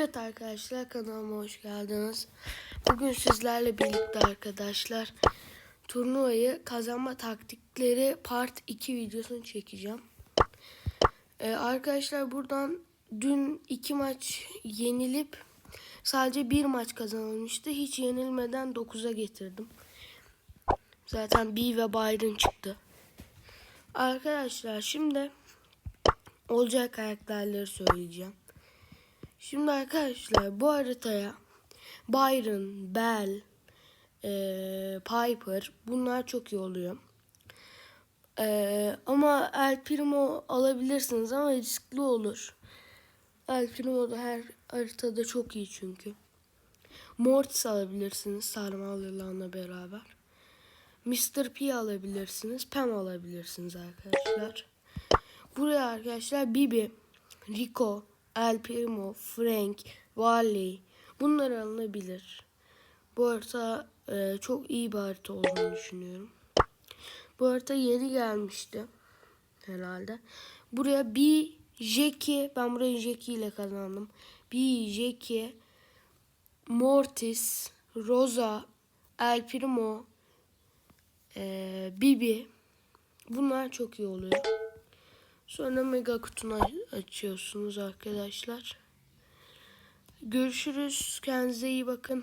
Evet arkadaşlar kanalıma hoş geldiniz. Bugün sizlerle birlikte arkadaşlar turnuvayı kazanma taktikleri part 2 videosunu çekeceğim. Ee, arkadaşlar buradan dün iki maç yenilip sadece bir maç kazanılmıştı. Hiç yenilmeden 9'a getirdim. Zaten B ve Byron çıktı. Arkadaşlar şimdi olacak karakterleri söyleyeceğim. Şimdi arkadaşlar bu haritaya Byron, Bell, eee, Piper bunlar çok iyi oluyor. Eee, ama El Primo alabilirsiniz ama riskli olur. El Primo da her haritada çok iyi çünkü. Mortis alabilirsiniz sarmal yılanla beraber. Mr. P alabilirsiniz. Pam alabilirsiniz arkadaşlar. Buraya arkadaşlar Bibi, Rico, El Primo, Frank, Wally bunlar alınabilir. Bu harita e, çok iyi bir harita olduğunu düşünüyorum. Bu harita yeni gelmişti herhalde. Buraya bir Jackie, ben burayı Jackie ile kazandım. Bir Jackie, Mortis, Rosa, El Primo, e, Bibi. Bunlar çok iyi oluyor. Sonra mega kutunu açıyorsunuz arkadaşlar. Görüşürüz. Kendinize iyi bakın.